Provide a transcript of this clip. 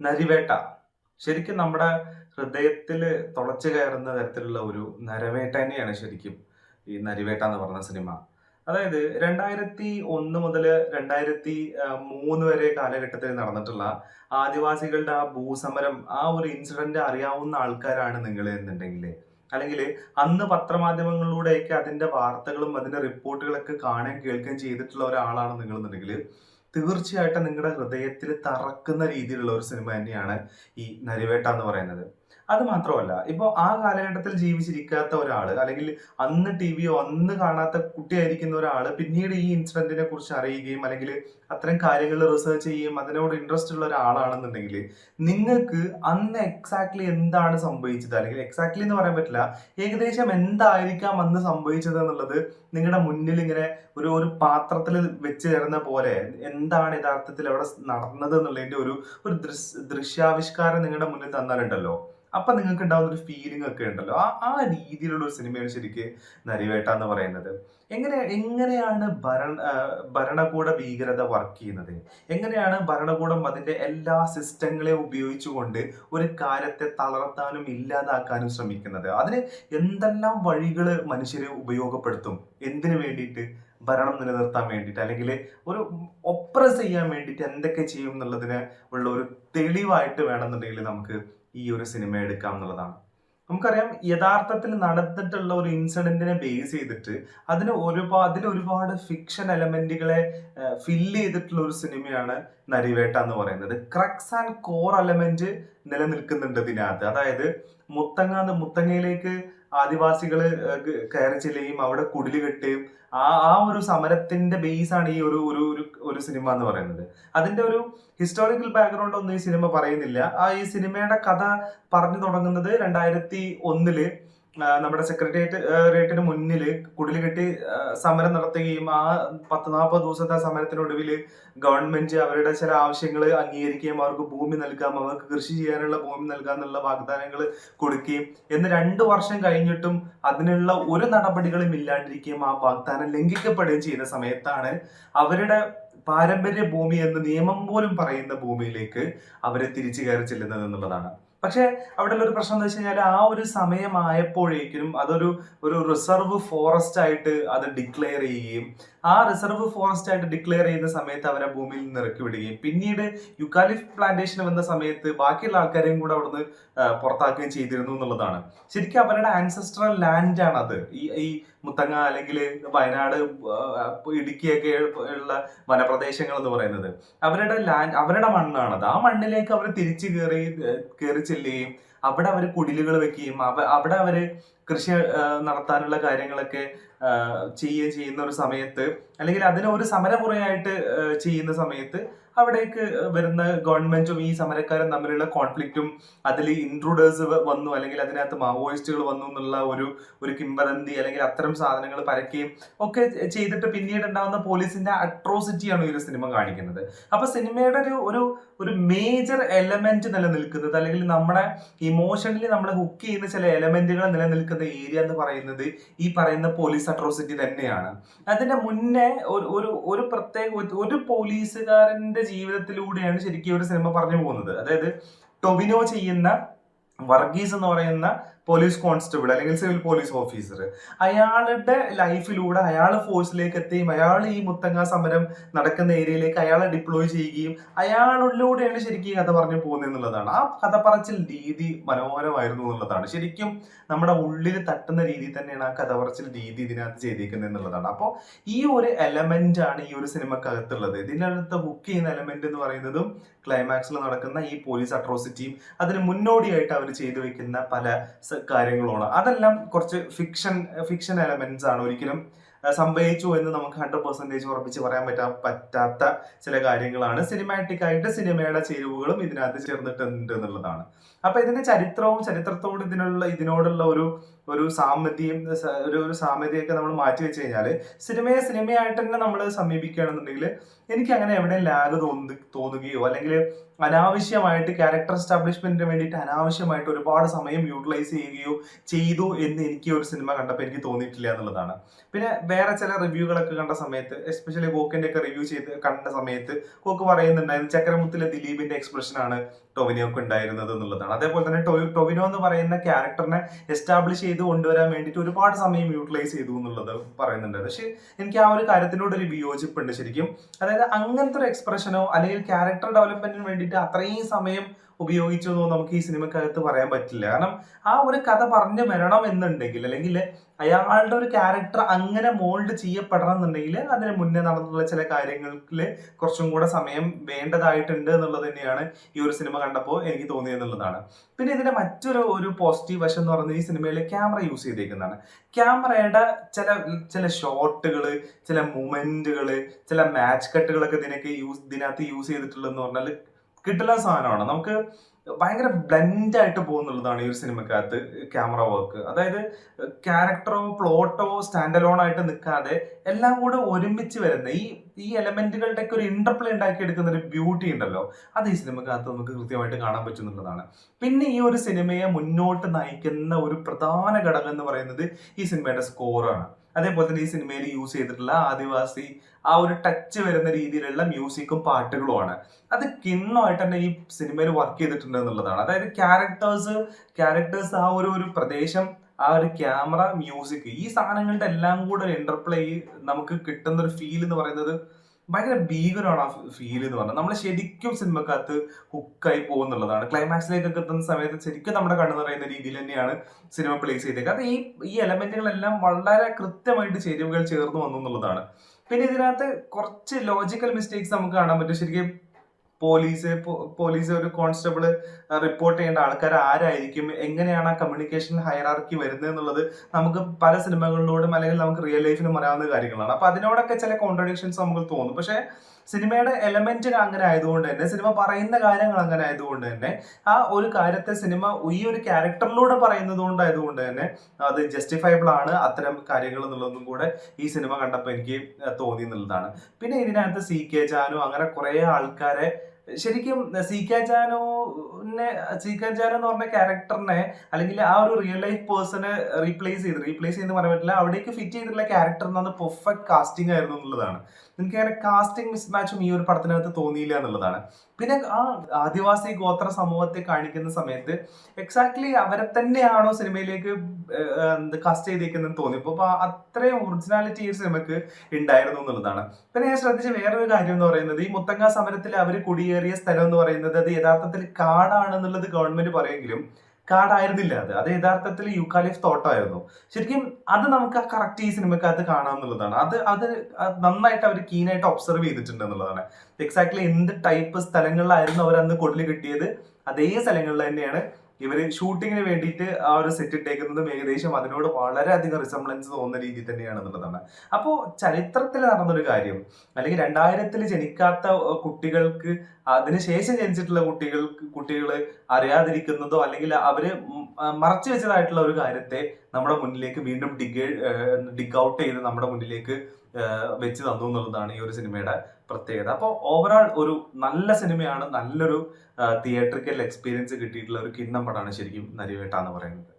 നരിവേട്ട. ശരിക്കും നമ്മുടെ ഹൃദയത്തിൽ തുളച്ചു കയറുന്ന തരത്തിലുള്ള ഒരു നരവേട്ട തന്നെയാണ് ശരിക്കും ഈ നരിവേട്ട എന്ന് പറഞ്ഞ സിനിമ. അതായത് രണ്ടായിരത്തി ഒന്ന് മുതൽ രണ്ടായിരത്തി മൂന്ന് വരെ കാലഘട്ടത്തിൽ നടന്നിട്ടുള്ള ആദിവാസികളുടെ ആ ഭൂസമരം ആ ഒരു ഇൻസിഡന്റ് അറിയാവുന്ന ആൾക്കാരാണ് നിങ്ങൾ എന്നുണ്ടെങ്കിൽ. അല്ലെങ്കിൽ അന്ന് പത്രമാധ്യമങ്ങളിലൂടെയൊക്കെ അതിന്റെ വാർത്തകളും അതിന്റെ റിപ്പോർട്ടുകളൊക്കെ കാണുകയും കേൾക്കുകയും ചെയ്തിട്ടുള്ള ഒരാളാണ് നിങ്ങൾ എന്നുണ്ടെങ്കിൽ തീർച്ചയായിട്ടും നിങ്ങളുടെ ഹൃദയത്തിൽ തറക്കുന്ന രീതിയിലുള്ള ഒരു സിനിമ തന്നെയാണ് ഈ നരിവേട്ട എന്ന് പറയുന്നത്. അത് മാത്രമല്ല ഇപ്പോൾ ആ കാലഘട്ടത്തിൽ ജീവിച്ചിരിക്കാത്ത ഒരാൾ അല്ലെങ്കിൽ അന്ന് ടി വിയോ അന്ന് കാണാത്ത കുട്ടിയായിരിക്കുന്ന ഒരാൾ പിന്നീട് ഈ ഇൻസിഡന്റിനെ കുറിച്ച് അറിയുകയും അല്ലെങ്കിൽ അത്തരം കാര്യങ്ങൾ റിസർച്ച് ചെയ്യുകയും അതിനോട് ഇൻട്രസ്റ്റ് ഉള്ള ഒരാളാണെന്നുണ്ടെങ്കിൽ നിങ്ങൾക്ക് അന്ന് എക്സാക്ട്ലി എന്താണ് സംഭവിച്ചത്? അല്ലെങ്കിൽ എക്സാക്ട്ലി എന്ന് പറയാൻ പറ്റില്ല ഏകദേശം എന്തായിരിക്കാം അന്ന് സംഭവിച്ചത് എന്നുള്ളത് നിങ്ങളുടെ മുന്നിൽ ഇങ്ങനെ ഒരു ഒരു പാത്രത്തിൽ വെച്ച് തരുന്ന പോലെ എന്താണ് യഥാർത്ഥത്തിൽ അവിടെ നടന്നത് എന്നുള്ളതിന്റെ ഒരു ഒരു ദൃശ് ദൃശ്യാവിഷ്കാരം നിങ്ങളുടെ മുന്നിൽ തന്നാലുണ്ടല്ലോ. അപ്പൊ നിങ്ങൾക്ക് ഉണ്ടാവുന്ന ഒരു ഫീലിംഗ് ഒക്കെ ഉണ്ടല്ലോ. ആ ആ രീതിയിലുള്ള ഒരു സിനിമയാണ് ശരിക്ക് നരിവേട്ട എന്ന് പറയുന്നത്. എങ്ങനെ എങ്ങനെയാണ് ഭരണ ഭരണകൂട ഭീകരത വർക്ക് ചെയ്യുന്നത്? എങ്ങനെയാണ് ഭരണകൂടം അതിന്റെ എല്ലാ സിസ്റ്റങ്ങളെയും ഉപയോഗിച്ചുകൊണ്ട് ഒരു കാര്യത്തെ തളർത്താനും ഇല്ലാതാക്കാനും ശ്രമിക്കുന്നത്? അതിന് എന്തെല്ലാം വഴികൾ മനുഷ്യരെ ഉപയോഗപ്പെടുത്തും? എന്തിനു വേണ്ടിയിട്ട്? ഭരണം നിലനിർത്താൻ വേണ്ടിയിട്ട് അല്ലെങ്കിൽ ഒരു ഒപ്രസ് ചെയ്യാൻ വേണ്ടിയിട്ട് എന്തൊക്കെ ചെയ്യും എന്നുള്ളതിന് ഉള്ള ഒരു തെളിവായിട്ട് വേണമെന്നുണ്ടെങ്കിൽ നമുക്ക് ഈ ഒരു സിനിമ എടുക്കാം എന്നുള്ളതാണ്. നമുക്കറിയാം യഥാർത്ഥത്തിൽ നടന്നിട്ടുള്ള ഒരു ഇൻസിഡന്റിനെ ബേസ് ചെയ്തിട്ട് അതിന് ഒരുപാട് അതിൽ ഒരുപാട് ഫിക്ഷൻ എലമെന്റുകളെ ഫില്ല് ചെയ്തിട്ടുള്ള ഒരു സിനിമയാണ് നരിവേട്ട എന്ന് പറയുന്നത്. ക്രക്സ് ആൻഡ് കോർ എലമെന്റ് നിലനിൽക്കുന്നുണ്ട് ഇതിനകത്ത്. അതായത് മുത്തങ്ങ മുത്തങ്ങയിലേക്ക് ആദിവാസികൾ കയറി ചെല്ലുകയും അവിടെ കുടിൽ കെട്ടുകയും ആ ആ ഒരു സമരത്തിന്റെ ബേസ് ആണ് ഈ ഒരു ഒരു ഒരു സിനിമ എന്ന് പറയുന്നത്. അതിന്റെ ഒരു ഹിസ്റ്റോറിക്കൽ ബാക്ക്ഗ്രൗണ്ട് ഒന്നും ഈ സിനിമ പറയുന്നില്ല. ആ ഈ സിനിമയുടെ കഥ പറഞ്ഞു തുടങ്ങുന്നത് രണ്ടായിരത്തി ഒന്നിൽ നമ്മുടെ സെക്രട്ടേറിയറ്റ് റേറ്റിന് മുന്നിൽ കുടിൽ കെട്ടി സമരം നടത്തുകയും ആ പത്ത് നാൽപ്പത് ദിവസത്തെ സമരത്തിനൊടുവിൽ ഗവൺമെന്റ് അവരുടെ ചില ആവശ്യങ്ങൾ അംഗീകരിക്കുകയും അവർക്ക് ഭൂമി നൽകാം അവർക്ക് കൃഷി ചെയ്യാനുള്ള ഭൂമി നൽകാം എന്നുള്ള വാഗ്ദാനങ്ങൾ കൊടുക്കുകയും എന്ന് രണ്ടു വർഷം കഴിഞ്ഞിട്ടും അതിനുള്ള ഒരു നടപടികളും ഇല്ലാണ്ടിരിക്കുകയും ആ വാഗ്ദാനം ലംഘിക്കപ്പെടുകയും ചെയ്യുന്ന സമയത്താണ് അവരുടെ പാരമ്പര്യ ഭൂമി എന്ന് നിയമം പോലും പറയുന്ന ഭൂമിയിലേക്ക് അവരെ തിരിച്ചു കയറി ചെല്ലുന്നത് എന്നുള്ളതാണ്. പക്ഷെ അവിടെ ഒരു പ്രശ്നം എന്ന് വെച്ച് കഴിഞ്ഞാൽ ആ ഒരു സമയമായപ്പോഴേക്കും അതൊരു ഒരു റിസർവ് ഫോറസ്റ്റ് ആയിട്ട് അത് ഡിക്ലെയർ ചെയ്യുകയും ആ റിസർവ് ഫോറസ്റ്റ് ആയിട്ട് ഡിക്ലെയർ ചെയ്യുന്ന സമയത്ത് അവരെ ഭൂമിയിൽ നിന്ന് ഇറക്കി വിടുകയും. പിന്നീട് യുക്കാലിഫ് പ്ലാന്റേഷൻ വന്ന സമയത്ത് ബാക്കിയുള്ള ആൾക്കാരെയും കൂടെ അവിടുന്ന് പുറത്താക്കുകയും ചെയ്തിരുന്നു എന്നുള്ളതാണ്. ശരിക്കും അവരുടെ ആൻസസ്ട്രൽ ലാൻഡ് ആണ് അത് ഈ ഈ മുത്തങ്ങ അല്ലെങ്കിൽ വയനാട് ഇടുക്കിയൊക്കെ ഉള്ള വനപ്രദേശങ്ങൾ എന്ന് പറയുന്നത്. അവരുടെ ലാൻഡ് അവരുടെ മണ്ണാണത്. ആ മണ്ണിലേക്ക് അവർ തിരിച്ചു കയറി കയറി ചെല്ലുകയും അവിടെ അവർ കുടിലുകൾ വെക്കുകയും അവ- അവിടെ അവർ കൃഷി നടത്താനുള്ള കാര്യങ്ങളൊക്കെ ചെയ്യുകയും ചെയ്യുന്ന ഒരു സമയത്ത് അല്ലെങ്കിൽ അതിനെ ഒരു സമരമുറയായിട്ട് ചെയ്യുന്ന സമയത്ത് അവിടേക്ക് വരുന്ന ഗവൺമെന്റും ഈ സമരക്കാരും തമ്മിലുള്ള കോൺഫ്ലിക്റ്റും അതിൽ ഇൻട്രൂഡേഴ്സ് വന്നു. അല്ലെങ്കിൽ അതിനകത്ത് മാവോയിസ്റ്റുകൾ വന്നു എന്നുള്ള ഒരു ഒരു കിംബദന്തി അല്ലെങ്കിൽ അത്തരം സാധനങ്ങൾ പരക്കുകയും ഒക്കെ ചെയ്തിട്ട് പിന്നീട് ഉണ്ടാകുന്ന പോലീസിന്റെ അട്രോസിറ്റിയാണ് ഈ ഒരു സിനിമ കാണിക്കുന്നത്. അപ്പൊ സിനിമയുടെ ഒരു ഒരു ഒരു മേജർ എലമെന്റ് നിലനിൽക്കുന്നത് അല്ലെങ്കിൽ നമ്മുടെ ഇമോഷണലി നമ്മൾ ഹുക്ക് ചെയ്യുന്ന ചില എലമെന്റുകൾ നിലനിൽക്കുന്ന ഏരിയ എന്ന് പറയുന്നത് ഈ പറയുന്ന പോലീസ് അട്രോസിറ്റി തന്നെയാണ്. അതിന്റെ മുന്നേ ഒരു ഒരു പ്രത്യേക ഒരു പോലീസുകാരന്റെ ജീവിതത്തിലൂടെയാണ് ശരിക്കും ഒരു സിനിമ പറഞ്ഞു പോകുന്നത്. അതായത് ടൊവിനോ ചെയ്യുന്ന വർഗീസ് എന്ന് പറയുന്ന പോലീസ് കോൺസ്റ്റബിൾ അല്ലെങ്കിൽ സിവിൽ പോലീസ് ഓഫീസർ അയാളുടെ ലൈഫിലൂടെ അയാൾ ഫോഴ്സിലേക്ക് എത്തുകയും അയാൾ ഈ മുത്തങ്ങ സമരം നടക്കുന്ന ഏരിയയിലേക്ക് അയാളെ ഡിപ്ലോയ് ചെയ്യുകയും അയാളിലൂടെയാണ് ശരിക്കും ഈ കഥ പറഞ്ഞു പോകുന്നത് എന്നുള്ളതാണ്. ആ കഥ പറച്ചിൽ രീതി മനോഹരമായിരുന്നു എന്നുള്ളതാണ്. ശരിക്കും നമ്മുടെ ഉള്ളിൽ തട്ടുന്ന രീതി തന്നെയാണ് ആ കഥ പറച്ചിൽ രീതി ഇതിനകത്ത് ചെയ്തിരിക്കുന്നത് എന്നുള്ളതാണ്. അപ്പോൾ ഈ ഒരു എലമെന്റ് ആണ് ഈ ഒരു സിനിമക്കകത്തുള്ളത്. ഇതിനകത്ത് ബുക്ക് ചെയ്യുന്ന എലമെന്റ് എന്ന് പറയുന്നതും ക്ലൈമാക്സിൽ നടക്കുന്ന ഈ പോലീസ് അട്രോസിറ്റിയും അതിന് മുന്നോടിയായിട്ട് അവർ ചെയ്തു വെക്കുന്ന പല കാര്യങ്ങളുമാണ് അതെല്ലാം കുറച്ച് ഫിക്ഷൻ ഫിക്ഷൻ എലമെന്റ്സ് ആണ് ഒരിക്കലും സംഭവിച്ചു എന്ന് നമുക്ക് ഹൺഡ്രഡ് പെർസെന്റേജ് ഉറപ്പിച്ച് പറയാൻ പറ്റാ പറ്റാത്ത ചില കാര്യങ്ങളാണ്. സിനിമാറ്റിക് ആയിട്ട് സിനിമയുടെ ചേരുവകളും ഇതിനകത്ത് ചേർന്നിട്ടുണ്ട് എന്നുള്ളതാണ്. അപ്പൊ ഇതിന്റെ ചരിത്രവും ചരിത്രത്തോട് ഇതിനുള്ള ഇതിനോടുള്ള ഒരു ഒരു സാമ്യതയും ഒരു ഒരു സാമ്യതയൊക്കെ നമ്മൾ മാറ്റി വെച്ച് കഴിഞ്ഞാൽ സിനിമയെ സിനിമയായിട്ട് തന്നെ നമ്മൾ സമീപിക്കുകയാണെന്നുണ്ടെങ്കിൽ എനിക്ക് അങ്ങനെ എവിടെയും ലാഗ് തോന്നി തോന്നുകയോ അല്ലെങ്കിൽ അനാവശ്യമായിട്ട് ക്യാരക്ടർ എസ്റ്റാബ്ലിഷ്മെന്റിന് വേണ്ടിയിട്ട് അനാവശ്യമായിട്ട് ഒരുപാട് സമയം യൂട്ടിലൈസ് ചെയ്യുകയോ ചെയ്തു എന്ന് എനിക്ക് ഒരു സിനിമ കണ്ടപ്പോൾ എനിക്ക് തോന്നിയിട്ടില്ല എന്നുള്ളതാണ്. പിന്നെ വേറെ ചില റിവ്യൂകളൊക്കെ കണ്ട സമയത്ത് എസ്പെഷ്യലി കോക്കിന്റെ ഒക്കെ റിവ്യൂ ചെയ്ത് കണ്ട സമയത്ത് കോക്ക് പറയുന്നുണ്ടായിരുന്നു ചക്രമുത്തിലെ ദിലീപിന്റെ എക്സ്പ്രഷൻ ആണ്. ടൊവിനോക്ക് ഉണ്ടായിരുന്നത് എന്നുള്ളതാണ്. അതേപോലെ തന്നെ ടൊവിനോ എന്ന് പറയുന്ന ക്യാരക്ടറിനെ എസ്റ്റാബ്ലിഷ് ചെയ്ത് കൊണ്ടുവരാൻ വേണ്ടിയിട്ട് ഒരുപാട് സമയം യൂട്ടിലൈസ് ചെയ്തു എന്നുള്ളത് പറയുന്നുണ്ട്. പക്ഷേ എനിക്ക് ആ ഒരു കാര്യത്തിനോട് ഒരു വിയോജിപ്പുണ്ട് ശരിക്കും. അതായത് അങ്ങനത്തെ ഒരു എക്സ്പ്രഷനോ അല്ലെങ്കിൽ ക്യാരക്ടർ ഡെവലപ്മെന്റിന് വേണ്ടിയിട്ട് അത്രയും സമയം ഉപയോഗിച്ചു എന്നോ നമുക്ക് ഈ സിനിമക്കകത്ത് പറയാൻ പറ്റില്ല. കാരണം ആ ഒരു കഥ പറഞ്ഞു വരണം എന്നുണ്ടെങ്കിൽ അല്ലെങ്കിൽ അയാളുടെ ഒരു ക്യാരക്ടർ അങ്ങനെ മോൾഡ് ചെയ്യപ്പെടണം എന്നുണ്ടെങ്കിൽ അതിന് മുന്നേ നടന്നിട്ടുള്ള ചില കാര്യങ്ങളിൽ കുറച്ചും കൂടെ സമയം വേണ്ടതായിട്ടുണ്ട് എന്നുള്ളത് തന്നെയാണ് ഈ ഒരു സിനിമ കണ്ടപ്പോൾ എനിക്ക് തോന്നിയെന്നുള്ളതാണ് പിന്നെ ഇതിന്റെ മറ്റൊരു ഒരു പോസിറ്റീവ് വശം എന്ന് പറയുന്നത് ഈ സിനിമയിൽ ക്യാമറ യൂസ് ചെയ്തേക്കുന്നതാണ്. ക്യാമറയുടെ ചില ചില ഷോട്ടുകൾ ചില മൂമെന്റുകൾ ചില മാച്ച് കട്ടുകളൊക്കെ ഇതിനൊക്കെ യൂസ് ഇതിനകത്ത് യൂസ് ചെയ്തിട്ടുള്ളതെന്ന് പറഞ്ഞാൽ കിട്ടുന്ന സാധനമാണ്. നമുക്ക് ഭയങ്കര ബ്ലെൻഡ് ആയിട്ട് പോകുന്നുള്ളതാണ് ഈ ഒരു സിനിമക്കകത്ത് ക്യാമറ വർക്ക് അതായത് ക്യാരക്ടറോ പ്ലോട്ടോ സ്റ്റാൻഡ് അലോൺ ആയിട്ട് നിൽക്കാതെ എല്ലാം കൂടെ ഒരുമിച്ച് വരുന്ന ഈ ഈ എലമെന്റുകളുടെ ഒക്കെ ഒരു ഇന്റർപ്ലേ ഉണ്ടാക്കി എടുക്കുന്ന ഒരു ബ്യൂട്ടി ഉണ്ടല്ലോ. അത് ഈ സിനിമക്കകത്ത് നമുക്ക് കൃത്യമായിട്ട് കാണാൻ പറ്റുന്നുള്ളതാണ്. പിന്നെ ഈ ഒരു സിനിമയെ മുന്നോട്ട് നയിക്കുന്ന ഒരു പ്രധാന ഘടകം എന്ന് പറയുന്നത് ഈ സിനിമയുടെ സ്കോറാണ് അതേപോലെ തന്നെ ഈ സിനിമയിൽ യൂസ് ചെയ്തിട്ടുള്ള ആദിവാസി ആ ഒരു ടച്ച് വരുന്ന രീതിയിലുള്ള മ്യൂസിക്കും പാട്ടുകളുമാണ് അത് കിണ്ണമായിട്ട് തന്നെ ഈ സിനിമയിൽ വർക്ക് ചെയ്തിട്ടുണ്ട് എന്നുള്ളതാണ്. അതായത് ക്യാരക്ടേഴ്സ് ക്യാരക്ടേഴ്സ് ആ ഒരു ഒരു പ്രദേശം ആ ഒരു ക്യാമറ മ്യൂസിക് ഈ സാധനങ്ങളുടെ എല്ലാം കൂടെ ഒരു ഇന്റർപ്ലേ നമുക്ക് കിട്ടുന്ന ഒരു ഫീൽ എന്ന് പറയുന്നത് ഭയങ്കര ഭീകരമാണ് ആ ഫീൽ എന്ന് പറഞ്ഞാൽ. നമ്മൾ ശരിക്കും സിനിമക്കകത്ത് ഹുക്കായി പോകുന്നുള്ളതാണ്. ക്ലൈമാക്സിലേക്കൊക്കെ എത്തുന്ന സമയത്ത് ശരിക്കും നമ്മുടെ കണ്ണു നിറയുന്ന രീതിയിൽ തന്നെയാണ് സിനിമ പ്ലേസ് ചെയ്തേക്കുക അത് ഈ ഈ എലമെന്റുകളെല്ലാം വളരെ കൃത്യമായിട്ട് ചേരുവകൾ ചേർന്ന് വന്നു എന്നുള്ളതാണ്. പിന്നെ ഇതിനകത്ത് കുറച്ച് ലോജിക്കൽ മിസ്റ്റേക്സ് നമുക്ക് കാണാൻ പറ്റും. ശരിക്കും പോലീസ് പോലീസ് ഒരു കോൺസ്റ്റബിൾ റിപ്പോർട്ട് ചെയ്യേണ്ട ആൾക്കാർ ആരായിരിക്കും? എങ്ങനെയാണ് ആ കമ്മ്യൂണിക്കേഷൻ ഹയറാർക്കി വരുന്നത് എന്നുള്ളത് നമുക്ക് പല സിനിമകളിലൂടെ അല്ലെങ്കിൽ നമുക്ക് റിയൽ ലൈഫിലും അറിയാവുന്ന കാര്യങ്ങളാണ്. അപ്പൊ അതിനോടൊക്കെ ചില കോൺട്രഡിക്ഷൻസ് നമുക്ക് തോന്നും. പക്ഷേ സിനിമയുടെ എലമെന്റ് അങ്ങനെ ആയതുകൊണ്ട് തന്നെ സിനിമ പറയുന്ന കാര്യങ്ങൾ അങ്ങനെ ആയതുകൊണ്ട് തന്നെ ആ ഒരു കാര്യത്തെ സിനിമ ഈ ഒരു ക്യാരക്ടറിലൂടെ പറയുന്നത് കൊണ്ടായതുകൊണ്ട് തന്നെ അത് ജസ്റ്റിഫയബിൾ ആണ് അത്തരം കാര്യങ്ങൾ എന്നുള്ളതും കൂടെ ഈ സിനിമ കണ്ടപ്പോൾ എനിക്ക് തോന്നി എന്നുള്ളതാണ്. പിന്നെ ഇതിനകത്ത് സി കെ ജാനു അങ്ങനെ കുറേ ആൾക്കാരെ ശരിക്കും സി കെ ജാനുവിനെ എന്ന് പറഞ്ഞ ക്യാരക്ടറിനെ അല്ലെങ്കിൽ ആ ഒരു റിയൽ ലൈഫ് പേഴ്സണെ റീപ്ലേസ് ചെയ്ത് റീപ്ലേസ് ചെയ്യുന്ന പറയാൻ പറ്റില്ല അവിടേക്ക് ഫിറ്റ് ചെയ്തിട്ടുള്ള എന്ന് പറഞ്ഞാൽ പെർഫെക്റ്റ് കാസ്റ്റിംഗ് ആയിരുന്നു എന്നുള്ളതാണ്. എനിക്ക് അങ്ങനെ കാസ്റ്റിംഗ് മിസ്മാച്ചും ഈ ഒരു പടത്തിനകത്ത് തോന്നിയില്ല എന്നുള്ളതാണ്. പിന്നെ ആ ആദിവാസി ഗോത്ര സമൂഹത്തെ കാണിക്കുന്ന സമയത്ത് എക്സാക്ട്ലി അവരെ തന്നെയാണോ സിനിമയിലേക്ക് കാസ്റ്റ് ചെയ്തേക്കുന്നതെന്ന് തോന്നി അപ്പൊ അത്രയും ഒറിജിനാലിറ്റി ഈ സിനിമക്ക് ഉണ്ടായിരുന്നു എന്നുള്ളതാണ്. പിന്നെ ഞാൻ ശ്രദ്ധിച്ച വേറൊരു കാര്യം എന്ന് പറയുന്നത് ഈ മുത്തങ്ങ സമരത്തിൽ അവർ കുടിയേറിയ സ്ഥലം എന്ന് പറയുന്നത് അത് യഥാർത്ഥത്തിൽ കാടാണെന്നുള്ളത് ഗവൺമെന്റ് പറയെങ്കിലും കാടായിരുന്നില്ല അത്. അത് യഥാർത്ഥത്തിൽ യുക്കാലിഫ് തോട്ടമായിരുന്നു ശരിക്കും അത് നമുക്ക് ആ കറക്റ്റ് ഈ സിനിമക്കകത്ത് കാണാമെന്നുള്ളതാണ് അത് അത് നന്നായിട്ട് അവർ കീനായിട്ട് ഒബ്സർവ് ചെയ്തിട്ടുണ്ട് എന്നുള്ളതാണ്. എക്സാക്ട്ലി എന്ത് ടൈപ്പ് സ്ഥലങ്ങളിലായിരുന്നു അവർ അന്ന് കൊടിൽ കിട്ടിയത്? അതേ സ്ഥലങ്ങളിൽ തന്നെയാണ് ഇവർ ഷൂട്ടിങ്ങിന് വേണ്ടിയിട്ട് ആ ഒരു സെറ്റ് ഇട്ടേക്കുന്നതും ഏകദേശം അതിനോട് വളരെയധികം റിസംബ്ലൻസ് തോന്നുന്ന രീതിയിൽ തന്നെയാണെന്നുള്ളതാണ്. അപ്പോൾ ചരിത്രത്തിൽ നടന്നൊരു കാര്യം അല്ലെങ്കിൽ രണ്ടായിരത്തിൽ ജനിക്കാത്ത കുട്ടികൾക്ക് അതിനുശേഷം ജനിച്ചിട്ടുള്ള കുട്ടികൾക്ക് കുട്ടികൾ അറിയാതിരിക്കുന്നതോ അല്ലെങ്കിൽ അവർ മറച്ചു വെച്ചതായിട്ടുള്ള ഒരു കാര്യത്തെ നമ്മുടെ മുന്നിലേക്ക് വീണ്ടും ഡിഗ് ഡിഗ് ഔട്ട് ചെയ്ത് നമ്മുടെ മുന്നിലേക്ക് വെച്ച് തന്നു എന്നുള്ളതാണ് ഈ ഒരു സിനിമയുടെ പ്രത്യേകത. അപ്പോൾ ഓവറോൾ ഒരു നല്ല സിനിമയാണ് നല്ലൊരു തിയേറ്ററിക്കൽ എക്സ്പീരിയൻസ് കിട്ടിയിട്ടുള്ള ഒരു കിണ്ണം പടമാണ് ശരിക്കും നരിവേട്ട എന്ന് പറയുന്നത്.